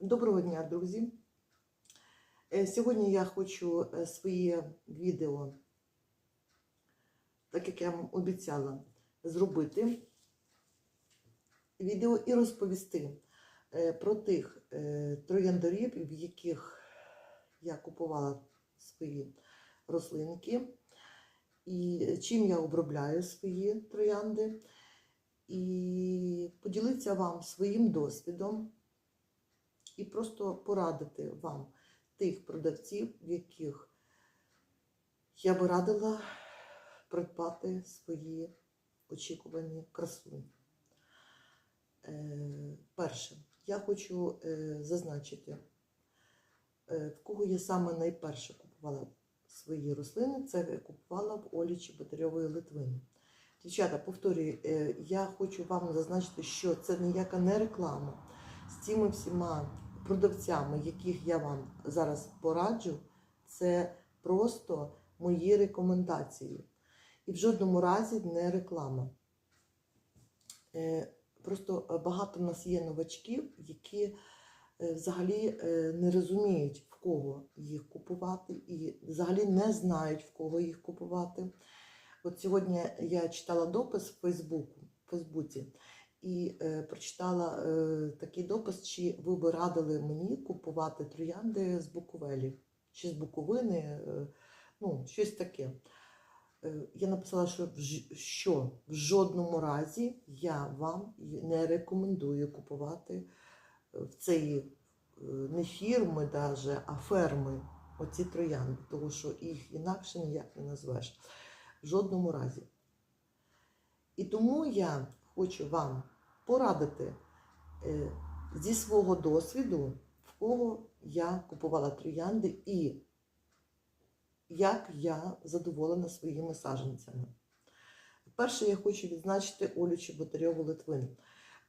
Доброго дня, друзі! Е, Сьогодні я хочу е, своє відео, так як я вам обіцяла, зробити відео і розповісти е, про тих трояндарів, в яких я купувала свої рослинки, і чим я обробляю свої троянди, і поділитися вам своїм досвідом і просто порадити вам тих продавців, в яких я би радила придбати свої очікувані красуні. Е, перше, я хочу е, зазначити, е, в кого я саме найперше купувала свої рослини, це купувала в Олі Чеботарьової Литвини. Дівчата, повторюю, я хочу вам зазначити, що це ніяка не реклама з цими всіма продавцями, яких я вам зараз пораджу, це просто мої рекомендації. І в жодному разі не реклама. Е, Просто багато в нас є новачків, які е, взагалі е, не розуміють, в кого їх купувати, і взагалі не знають, в кого їх купувати. От сьогодні я читала допис в в Фейсбуці і е, прочитала е, такий допис, чи ви би радили мені купувати троянди з Буковелі, чи з Буковини, е, ну, щось таке. Я написала, що в, що в жодному разі я вам не рекомендую купувати в е, не фірми, даже, а ферми оці троянди, тому що їх інакше ніяк не назвеш. В жодному разі. І тому я хочу вам порадити е, зі свого досвіду, в кого я купувала троянди і як я задоволена своїми саджанцями. Перше, я хочу відзначити Олю Чеботарьову Литвин.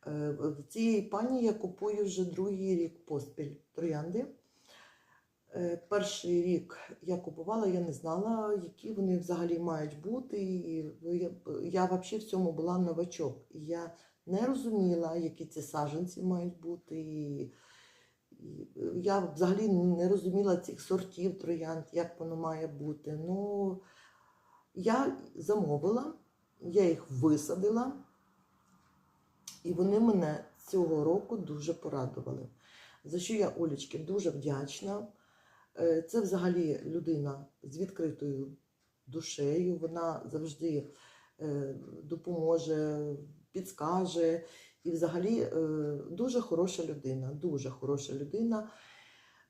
Е, В цієї пані я купую вже другий рік поспіль троянди. Е, Перший рік я купувала, я не знала, які вони взагалі мають бути. І я, взагалі в цьому була новачок. Я не розуміла, які ці саджанці мають бути. І, і я взагалі не розуміла цих сортів троянд, як воно має бути. Ну, я замовила, я їх висадила, і вони мене цього року дуже порадували. За що я Олічки дуже вдячна. Е, Це взагалі людина з відкритою душею. Вона завжди е, допоможе, підскаже. І взагалі е, дуже хороша людина, дуже хороша людина.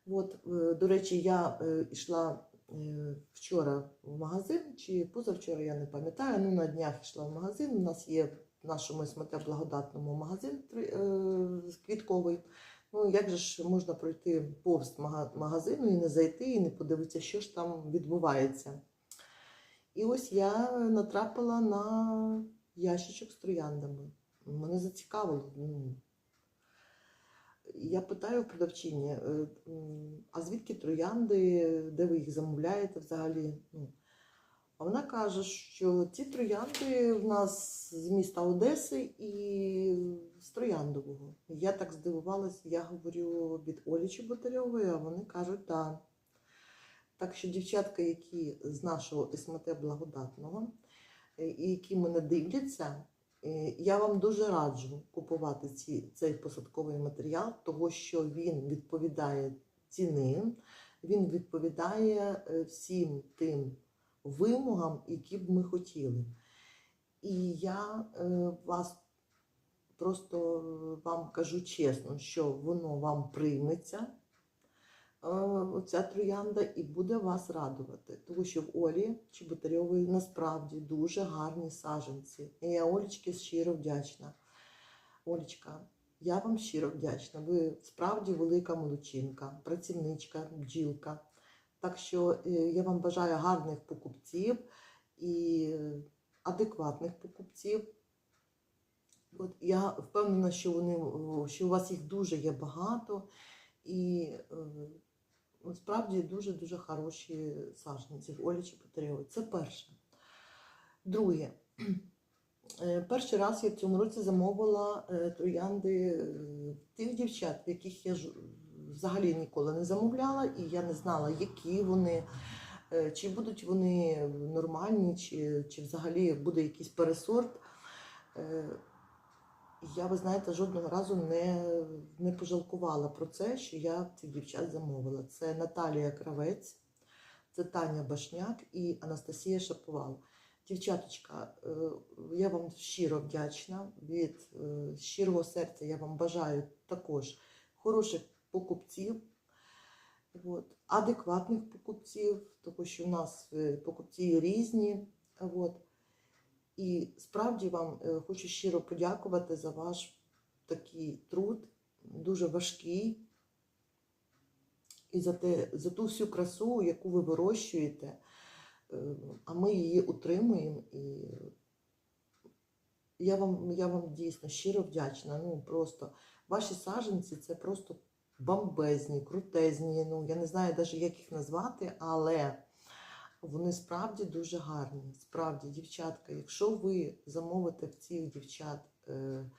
От, е, до речі, я е, йшла вчора в магазин, чи позавчора, я не пам'ятаю. Ну, на днях йшла в магазин. У нас є в нашому СМТ благодатному магазин квітковий. Ну, як же ж можна пройти повз магазину і не зайти, і не подивитися, що ж там відбувається. І ось я натрапила на ящичок з трояндами. Мене зацікавило. Ну, я питаю продавчині, е, а звідки троянди, де ви їх замовляєте взагалі? Ну, а вона каже, що ці троянди в нас з міста Одеси і з Трояндового. Я так здивувалась, я говорю від Олі Чеботарьової, а вони кажуть, так. Так що дівчатка, які з нашого СМТ благодатного, які мене дивляться, е, я вам дуже раджу купувати ці, цей посадковий матеріал, того що він відповідає ціни, він відповідає е, всім тим вимогам, які б ми хотіли. І я е, вас просто вам кажу чесно, що воно вам прийметься, е, оця троянда, і буде вас радувати. Тому що в Олі Чеботарьової насправді дуже гарні саджанці. І я Олічки щиро вдячна. Олічка, я вам щиро вдячна. Ви справді велика молодчинка, працівничка, бджілка. Так що е, я вам бажаю гарних покупців і адекватних покупців. От я впевнена, що вони що у вас їх дуже є багато, і насправді дуже-дуже хороші саджанці в Олі Чеботарєвої. Це перше. Друге. Е, Перший раз я в цьому році замовила е, троянди е, тих дівчат, в яких я взагалі ніколи не замовляла, і я не знала, які вони, чи будуть вони нормальні, чи, чи взагалі буде якийсь пересорт. Я, ви знаєте, жодного разу не, не пожалкувала про це, що я цих дівчат замовила. Це Наталія Кравець, це Таня Башняк і Анастасія Шаповал. Дівчаточка, е, я вам щиро вдячна. Від е, щирого серця я вам бажаю також хороших покупців, от, адекватних покупців, тому що у нас е, покупці різні. От. І справді вам е, хочу щиро подякувати за ваш такий труд, дуже важкий, і за, те, за ту всю красу, яку ви вирощуєте, Е, а ми її утримуємо. І я вам, я вам дійсно щиро вдячна. Ну просто ваші саджанці це просто бомбезні, крутезні. Ну я не знаю навіть, як їх назвати, але вони справді дуже гарні. Справді, дівчатка, якщо ви замовите в цих дівчат е,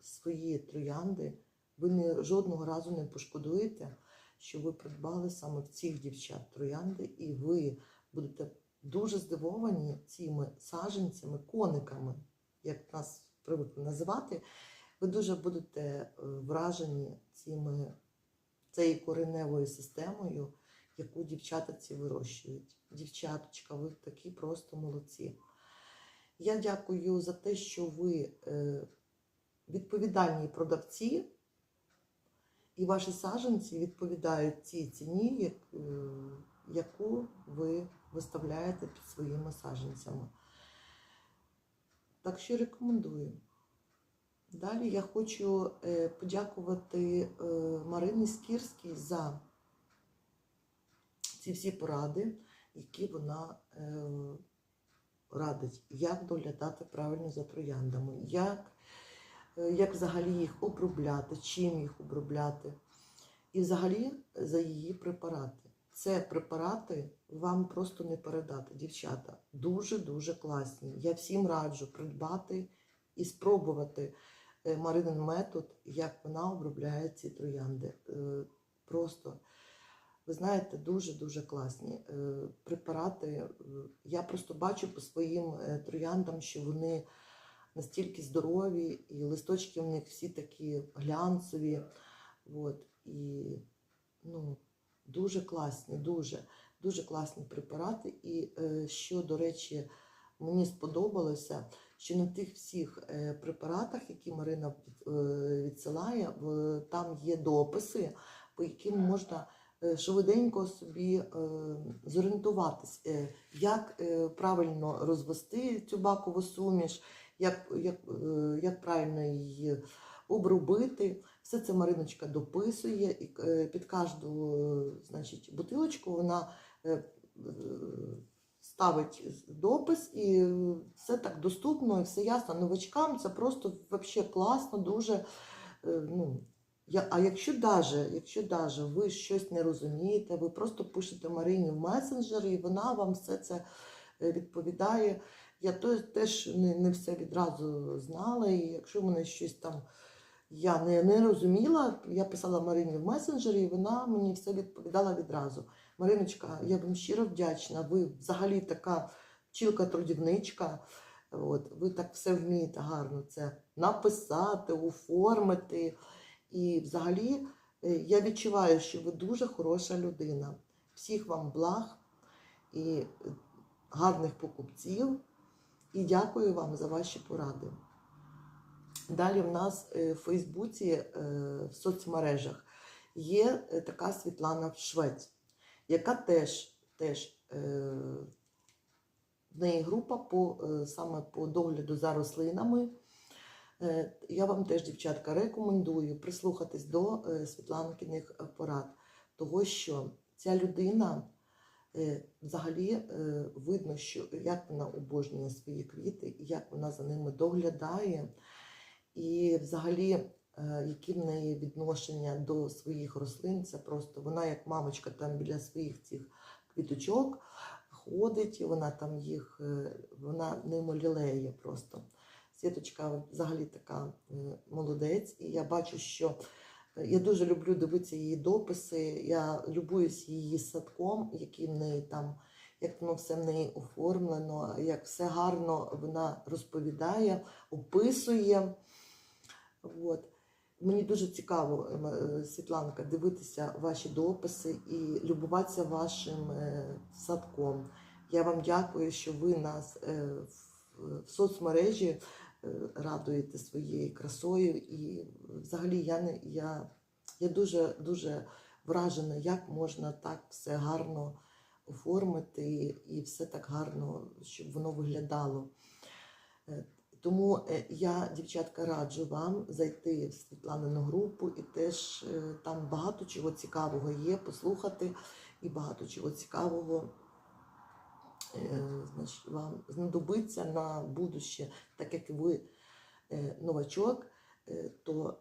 свої троянди, ви не, жодного разу не пошкодуєте, що ви придбали саме в цих дівчат троянди, і ви будете дуже здивовані цими саджанцями, кониками, як нас привикли називати. Ви дуже будете е, вражені цими, цією кореневою системою, яку дівчата ці вирощують. Дівчаточка, ви такі просто молодці. Я дякую за те, що ви е, відповідальні продавці, і ваші саджанці відповідають цій ціні, е, яку ви виставляєте під своїми саджанцями. Так що рекомендую. Далі я хочу е, подякувати Марині Скірській за ці всі поради, які вона е, радить, як доглядати правильно за трояндами, як, е, як взагалі їх обробляти, чим їх обробляти. І взагалі за її препарати. Це препарати вам просто не передати, дівчата. Дуже-дуже класні. Я всім раджу придбати і спробувати е, Маринин метод, як вона обробляє ці троянди. Е, Просто, ви знаєте, дуже-дуже класні е, препарати. Е, Я просто бачу по своїм е, трояндам, що вони настільки здорові, і листочки в них всі такі глянцеві. От, і ну, дуже класні, дуже, дуже класні препарати. І що, до речі, мені сподобалося, що на тих всіх препаратах, які Марина відсилає, там є дописи, по яким можна швиденько собі е, зорієнтуватись, е, як е, правильно розвести цю бакову суміш, як, як, е, як правильно її обробити. Все це Мариночка дописує і е, під кожну е, значить, бутилочку вона е, е, ставить допис, і е, все так доступно, і все ясно. Новачкам це просто взагалі класно, дуже. е, Ну, я, а якщо даже, якщо даже ви щось не розумієте, ви просто пишете Марині в месенджері, і вона вам все це е, відповідає. Я теж не, не все відразу знала, і якщо мене щось там я не, не розуміла, я писала Марині в месенджері, і вона мені все відповідала відразу. Мариночка, я вам щиро вдячна. Ви взагалі така вчилка-трудівничка. От, ви так все вмієте гарно це написати, оформити. І взагалі е, я відчуваю, що ви дуже хороша людина. Всіх вам благ і е, гарних покупців. І дякую вам за ваші поради. Далі в нас е, в Фейсбуці, в соцмережах є така Світлана Швець, яка теж, теж в неї група по, саме по догляду за рослинами. Е, Я вам теж, дівчатка, рекомендую прислухатись до е, Світланкиних е, порад, того що ця людина взагалі видно, що як вона обожнює свої квіти, як вона за ними доглядає, і взагалі, які в неї відношення до своїх рослин, це просто вона як мамочка там біля своїх цих квіточок ходить, і вона там їх, вона ними лілеє просто. Світочка взагалі така е, молодець, і я бачу, що Я дуже люблю дивитися її дописи. Я любуюсь її садком, який в неї там, як воно все в неї оформлено, як все гарно вона розповідає, описує. От. Мені дуже цікаво, е, Світланка, дивитися ваші дописи і любуватися вашим е, садком. Я вам дякую, що ви нас е, в- соцмережі е, радуєте своєю красою. І взагалі я не я, я дуже дуже вражена, як можна так все гарно оформити і все так гарно, щоб воно виглядало. Е, Тому е, я, дівчатка, раджу вам зайти в Світланину групу і теж е, там багато чого цікавого є, послухати і багато чого цікавого е, значить, вам знадобиться на будуще, так як ви е, новачок, е, то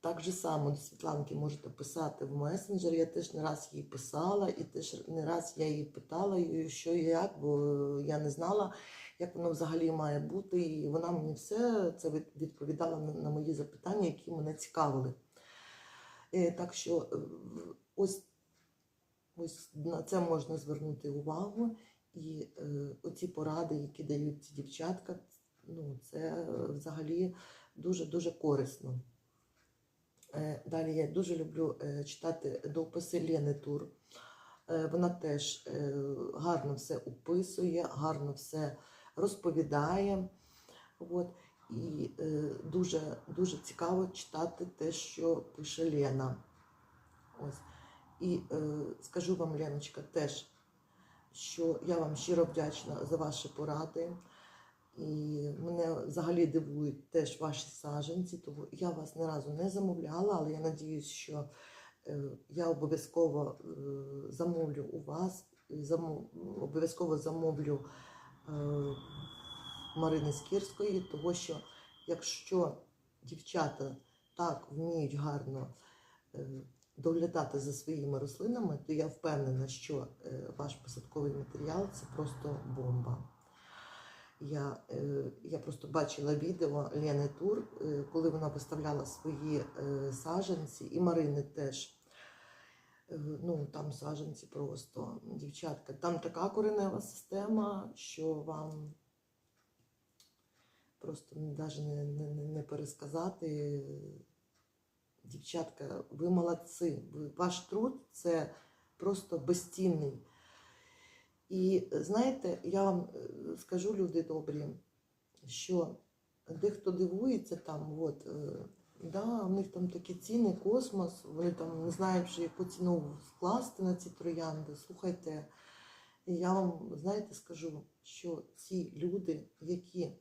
так же само до Світланки можете писати в месенджер. Я теж не раз їй писала, і теж не раз я її питала, що і як, бо я не знала, як воно взагалі має бути. І вона мені все це відповідала на, мої запитання, які мене цікавили. Е, Так що е, ось, ось на це можна звернути увагу. І е, оці поради, які дають ці дівчатка, ну, це взагалі дуже-дуже корисно. Е, Далі я дуже люблю е, читати дописи Лени Тур. Е, Вона теж е, гарно все описує, гарно все розповідає. От. І е, дуже, дуже цікаво читати те, що пише Лена. Ось. І е, скажу вам, Леночка, теж, що я вам щиро вдячна за ваші поради. І мене взагалі дивують теж ваші саджанці, тому я вас ні разу не замовляла, але я надіюсь, що е, я обов'язково е, замовлю у вас, замов- обов'язково замовлю е, Марини Скірської, тому що якщо дівчата так вміють гарно доглядати за своїми рослинами, то я впевнена, що е, ваш посадковий матеріал це просто бомба. Я, е, я просто бачила відео Лени Тур, е, коли вона виставляла свої саджанці, і Марини теж. Ну, там саджанці просто, дівчатка. Там така коренева система, що вам просто навіть не, не- не пересказати. Дівчатка, ви молодці. Ваш труд це просто безцінний. І знаєте, я вам е, скажу, люди добрі, що дехто дивується там, от, е, да, у них там такі ціни, космос, вони там не знають, вже яку ціну вкласти на ці троянди. Слухайте, я вам, знаєте, скажу, що ці люди, які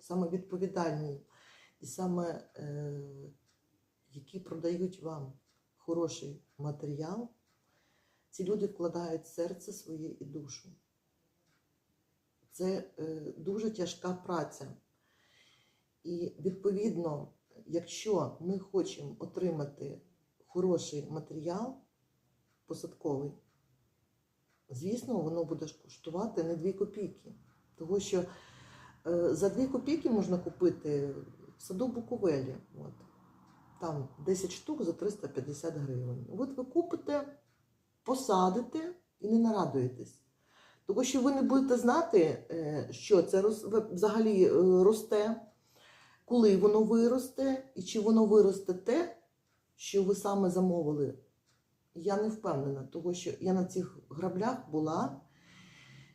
саме відповідальні і саме е, які продають вам хороший матеріал, ці люди вкладають серце своє і душу. Це е, дуже тяжка праця. І відповідно, якщо ми хочемо отримати хороший матеріал посадковий, звісно, воно буде коштувати не 2 копійки. Тому що е, за 2 копійки можна купити в саду Буковелі. От. Там 10 штук за 350 гривень. От ви купите, посадите і не нарадуєтесь. Тому що ви не будете знати, е, що це взагалі е, росте, коли воно виросте, і чи воно виросте те, що ви саме замовили. Я не впевнена, тому що я на цих граблях була.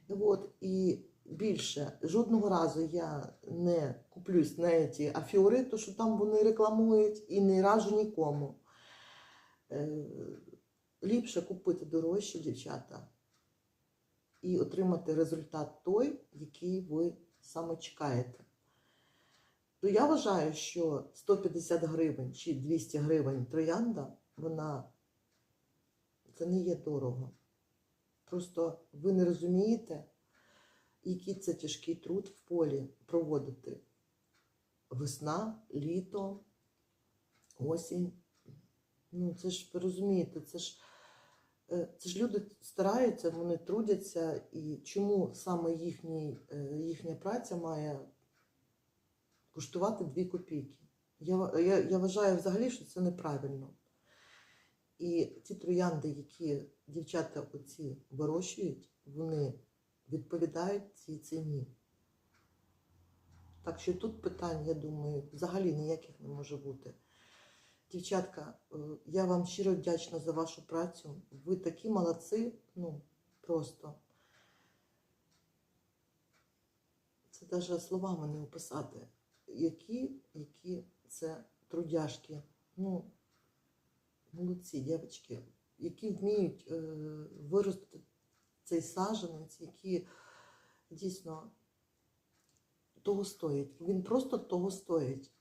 От, і більше жодного разу я не куплюсь на ці афіори, то що там вони рекламують, і не раджу нікому. Е, ліпше купити дорожче, дівчата, і отримати результат той, який ви саме чекаєте. То я вважаю, що 150 гривень чи 200 гривень троянда, вона це не є дорого. Просто ви не розумієте, який це тяжкий труд в полі проводити. Весна, літо, осінь. Ну, це ж ви розумієте, це ж, е, це ж люди стараються, вони трудяться, і чому саме їхній, е, їхня праця має коштувати 2 копійки? Я, я, я вважаю взагалі, що це неправильно. І ті троянди, які дівчата оці вирощують, вони відповідають цій ціні. Так що тут питань, я думаю, взагалі ніяких не може бути. Дівчатка, е, я вам щиро вдячна за вашу працю. Ви такі молодці, ну просто. Це навіть словами не описати. Які, які це трудяшки. Ну, молодці, дівчатки, які вміють е, виростити цей саджанець, які дійсно того стоять. Він просто того стоїть.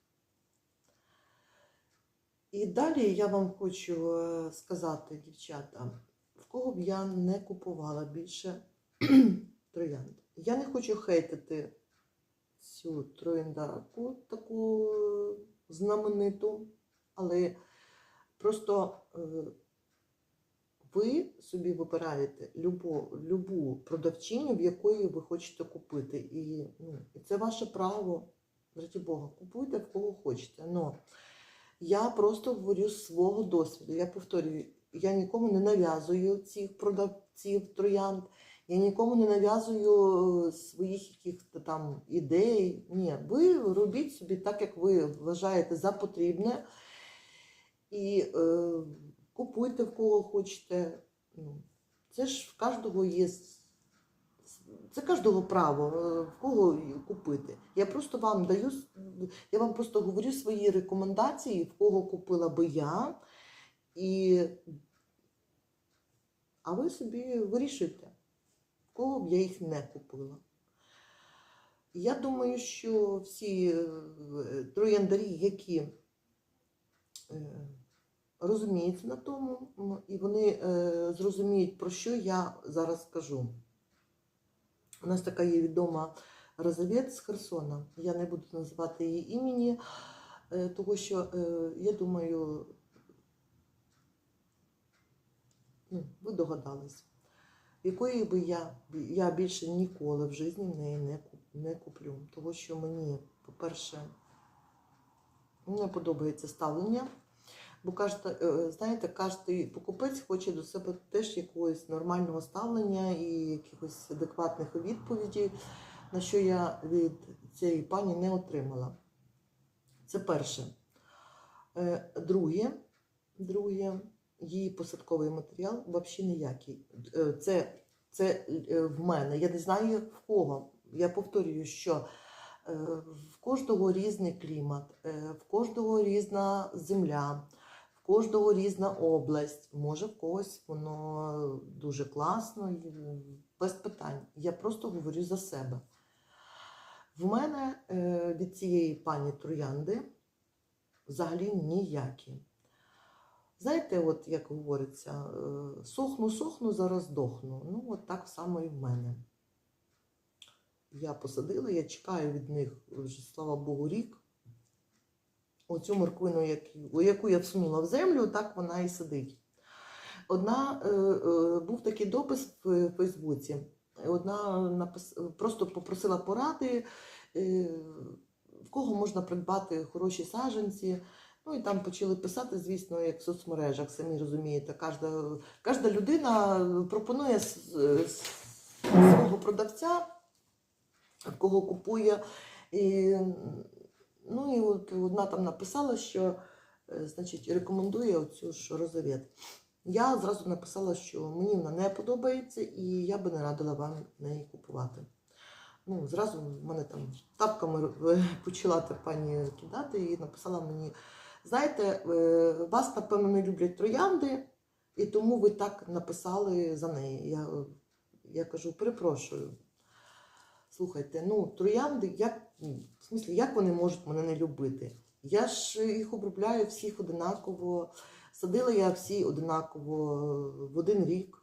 І далі я вам хочу е, сказати, дівчата, в кого б я не купувала більше троянд. Я не хочу хейтити цю трояндаку таку е, знамениту, але просто е, ви собі вибираєте любу, любу продавчиню, в якої ви хочете купити. І, ну, це ваше право, раді Бога, купуйте в кого хочете. Но я просто говорю з свого досвіду. Я повторюю, я нікому не нав'язую цих продавців троянд, я нікому не нав'язую е, своїх якихось там ідей. Ні, ви робіть собі так, як ви вважаєте за потрібне. І е, купуйте в кого хочете. Ну, це ж в кожного є. Це кожного право, е, в кого купити. Я просто вам даю, я вам просто говорю свої рекомендації, в кого купила би я. І... А ви собі вирішуйте, в кого б я їх не купила. Я думаю, що всі е, трояндарі, які розуміються на тому, і вони е, зрозуміють, про що я зараз скажу. У нас така є відома Розовець з Херсона. Я не буду називати її імені, е, тому що е, я думаю, ну, ви догадались, якої би я, я більше ніколи в житті в неї не, не куплю. Тому що мені, по-перше, не подобається ставлення. Бо е, знаєте, кожен покупець хоче до себе теж якогось нормального ставлення і якихось адекватних відповідей, на що я від цієї пані не отримала. Це перше. Е, Друге, друге її посадковий матеріал взагалі ніякий. Е, Це, це в мене. Я не знаю в кого. Я повторюю, що в кожного різний клімат, в кожного різна земля, кожного різна область. Може, в когось воно дуже класно, без питань. Я просто говорю за себе. В мене е, від цієї пані Троянди взагалі ніякі. Знаєте, от як говориться, е, сохну, сохну, зараз дохну. Ну, от так само і в мене. Я посадила, я чекаю від них вже, слава Богу, рік. Оцю морквину, яку, я всунула в землю, так вона і сидить. Одна е, е, був такий допис в Фейсбуці. Одна напис... просто попросила поради, е, в кого можна придбати хороші саджанці. Ну і там почали писати, звісно, як в соцмережах, самі розумієте, кожна, кожна людина пропонує свого продавця, кого купує. І, ну і от одна там написала, що е, значить, рекомендує оцю ж розовет. Я зразу написала, що мені вона не подобається, і я би не радила вам неї купувати. Ну, зразу в мене там тапками е, почала та пані кидати і написала мені: знаєте, е, вас, напевно, не люблять троянди, і тому ви так написали за неї. Я, я кажу, перепрошую. Слухайте, ну, троянди, як, ну, в смислі, як вони можуть мене не любити? Я ж їх обробляю всіх одинаково. Садила я всі одинаково в один рік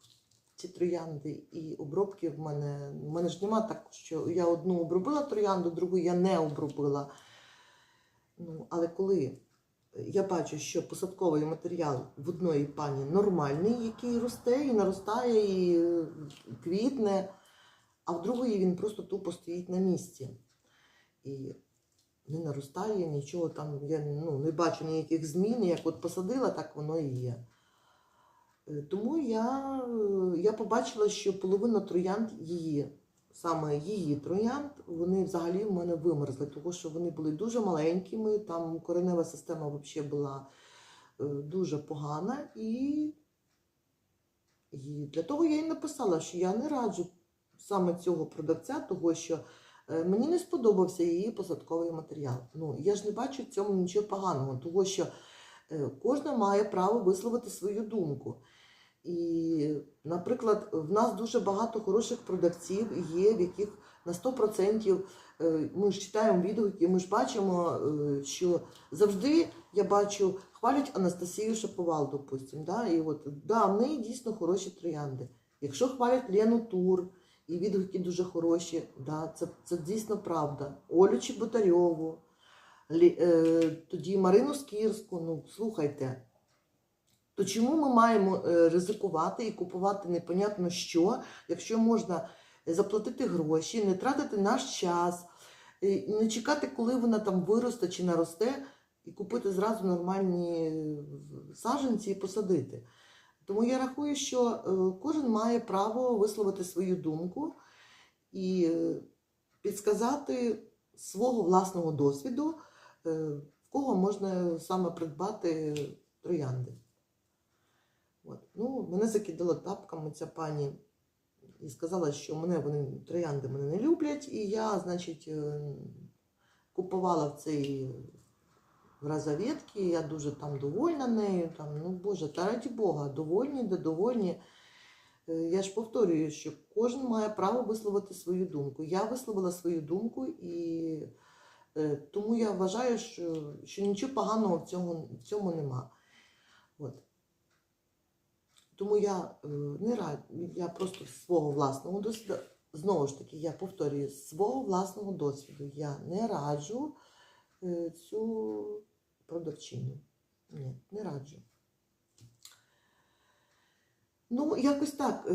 ці троянди, і обробки в мене. В мене ж нема так, що я одну обробила троянду, другу я не обробила. Ну, але коли я бачу, що посадковий матеріал в одної пані нормальний, який росте і наростає, і квітне, а в другої він просто тупо стоїть на місці. І не наростає, нічого там, я ну, не бачу ніяких змін, як от посадила, так воно і є. Е, Тому я, е, я побачила, що половина троянд її, саме її троянд, вони взагалі в мене вимерзли, тому що вони були дуже маленькими, там коренева система взагалі була е, дуже погана. І, і для того я і написала, що я не раджу саме цього продавця, того що е, мені не сподобався її посадковий матеріал. Ну, я ж не бачу в цьому нічого поганого, того що е, кожна має право висловити свою думку. І, наприклад, в нас дуже багато хороших продавців є, в яких на 100% е, ми ж читаємо відгуки, ми ж бачимо, що завжди я бачу, хвалять Анастасію Шаповал, допустим, да, і от да, в неї дійсно хороші троянди. Якщо хвалять Лену Тур, і відгуки дуже хороші, да, це, це дійсно правда. Олю Чеботарьову, Лі- е, тоді Марину Скірську, ну слухайте. То чому ми маємо е, ризикувати і купувати непонятно що, якщо можна заплатити гроші, не тратити наш час, е, не чекати, коли вона там виросте чи наросте, і купити зразу нормальні е, саджанці і посадити. Тому я рахую, що е, кожен має право висловити свою думку і е, підсказати свого власного досвіду, е, в кого можна саме придбати троянди. От. Ну, мене закидала тапками ця пані і сказала, що мене вони троянди мене не люблять, і я, значить, купувала в цей в я дуже там довольна нею. Там, ну Боже, та раді Бога, довольні, де довольні. Е, Я ж повторюю, що кожен має право висловити свою думку. Я висловила свою думку, і е, тому я вважаю, що, що нічого поганого в цьому, в цьому нема. От. Тому я е, не рад, я просто свого власного досвіду, знову ж таки, я повторюю, свого власного досвіду я не раджу цю продавчиню. Ні, не раджу. Ну, якось так. е,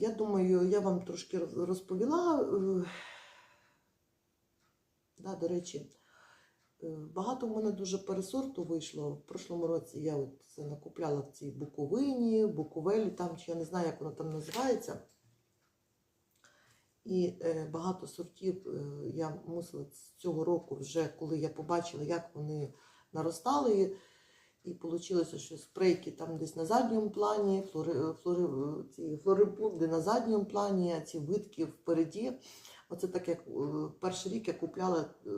Я думаю, я вам трошки розповіла. е, Да, до речі, е, багато в мене дуже пересорту вийшло. В прошлому році я от це накупляла в цій Буковині, Буковелі, там, чи я не знаю, як воно там називається. І багато сортів я мусила з цього року, вже коли я побачила, як вони наростали. І вийшло, що спрейки там десь на задньому плані, флори, флори, ці флорипунди на задньому плані, а ці витки впереді. Оце так як е, перший рік я купляла, е,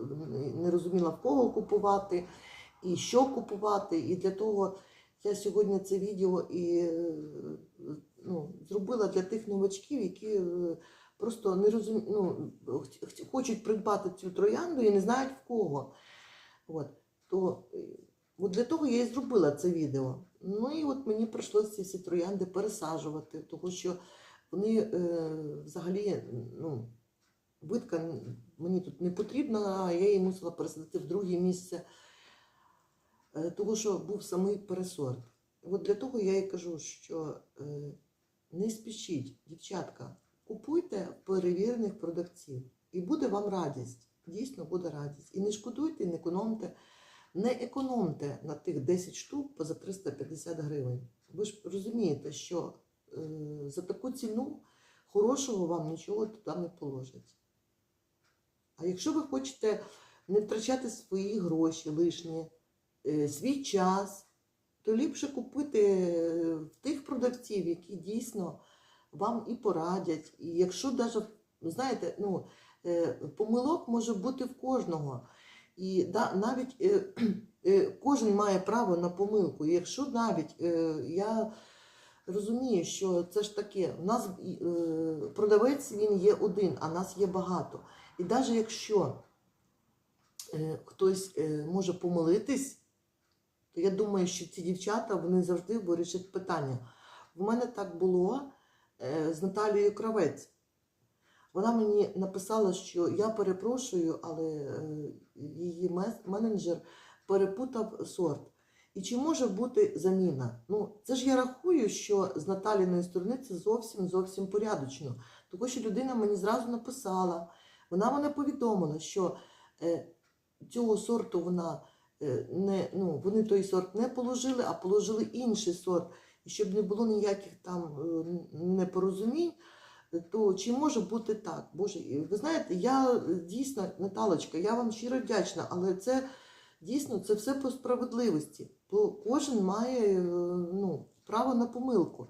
не розуміла в кого купувати і що купувати. І для того я сьогодні це відео і е, ну, зробила для тих новачків, які просто не розум... ну, хочуть придбати цю троянду і не знають в кого. От. То е, От для того я і зробила це відео. Ну і от мені прийшлося ці всі троянди пересаджувати, тому що вони е, взагалі, ну, витка мені тут не потрібна, а я її мусила пересадити в друге місце, е, тому що був самий пересорт. От для того я і кажу, що е, не спішіть, дівчатка, купуйте перевірених продавців, і буде вам радість. Дійсно буде радість. І не шкодуйте, не економте. Не економте на тих 10 штук по за 350 гривень. Ви ж розумієте, що е, за таку ціну хорошого вам нічого туди не положать. А якщо ви хочете не втрачати свої гроші лишні, е, свій час, то ліпше купити е, в тих продавців, які дійсно вам і порадять. І якщо навіть, знаєте, ну, е, помилок може бути в кожного. І да, навіть е, е, кожен має право на помилку. І якщо навіть е, я розумію, що це ж таке, в нас е, продавець він є один, а нас є багато. І навіть якщо е, хтось е, може помилитись, то я думаю, що ці дівчата вони завжди вирішать питання. В мене так було е, з Наталією Кравець. Вона мені написала, що я перепрошую, але е, її менеджер перепутав сорт. І чи може бути заміна? Ну, це ж я рахую, що з Наталіної сторони це зовсім зовсім порядочно. Тому що людина мені зразу написала, вона мене повідомила, що е, цього сорту вона е, не, ну, вони той сорт не положили, а положили інший сорт. І щоб не було ніяких там непорозумінь, то чи може бути так? Боже, ви знаєте, я е, дійсно, Наталочка, я вам щиро вдячна, але це дійсно це все по справедливості. Бо кожен має е, ну, право на помилку.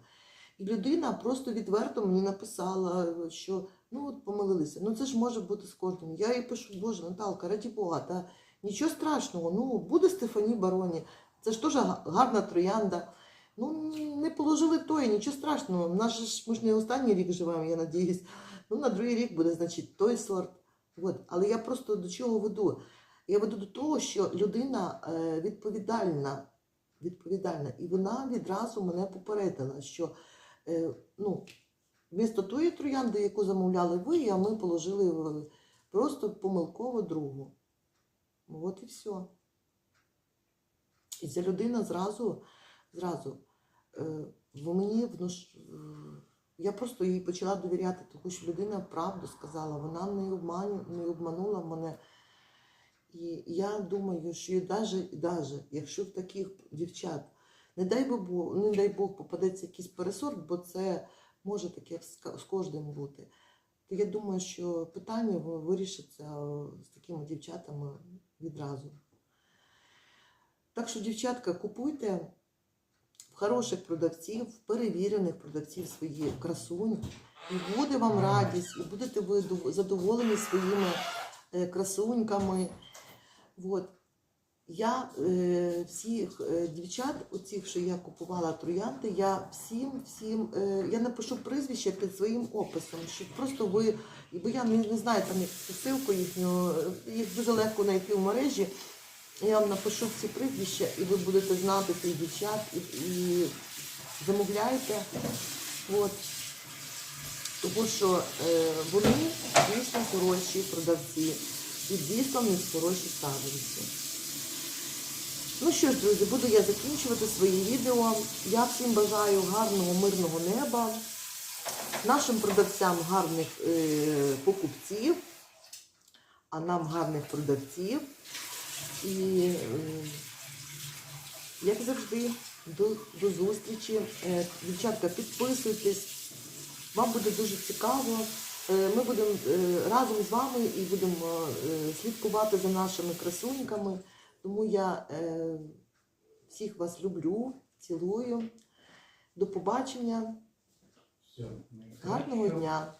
І людина просто відверто мені написала, що ну от помилилися. Ну це ж може бути з кожним. Я їй пишу, Боже, Наталка, раді Бога, та нічого страшного, ну буде Стефані Бароні, це ж теж га- гарна троянда. Ну, не положили той, нічого страшного. В нас ж ми ж не останній рік живемо, я надіюсь. Ну, на другий рік буде, значить, той сорт. От. Але я просто до чого веду? Я веду до того, що людина е, відповідальна, відповідальна, і вона відразу мене попередила, що е, ну, вмісто тої троянди, яку замовляли ви, а ми положили просто помилково другу. От і все. І ця людина зразу, зразу е, в мені внуш... е, я просто їй почала довіряти, тому що людина правду сказала, вона не, обманю... не обманула мене. І я думаю, що і даже, якщо в таких дівчат, не дай, Бог, не дай Бог попадеться якийсь пересорт, бо це може таке з кожним бути, то я думаю, що питання вирішиться е, з такими дівчатами відразу. Так що, дівчатка, купуйте хороших продавців, перевірених продавців свої красунь, і буде вам радість, і будете ви задоволені своїми е, красуньками. От. Я е, всіх е, дівчат, оцих, що я купувала троянди, я всім, всім, я напишу прізвище під своїм описом, щоб просто ви, бо я не, не знаю там як ссылку їхню, їх дуже легко знайти в мережі. Я вам напишу всі прізвища, і ви будете знати цих дівчат і, і замовляйте. От. Тому що е, вони дійсно хороші продавці і дійсно них хороші ставлються. Ну що ж, друзі, буду я закінчувати своє відео. Я всім бажаю гарного, мирного неба, нашим продавцям гарних е, покупців, а нам гарних продавців. І, е, як завжди, до, до зустрічі. Е, дівчатка, підписуйтесь, вам буде дуже цікаво. Е, Ми будемо разом з вами і будемо слідкувати за нашими красуньками. Тому я всіх вас люблю, цілую. До побачення. Гарного дня!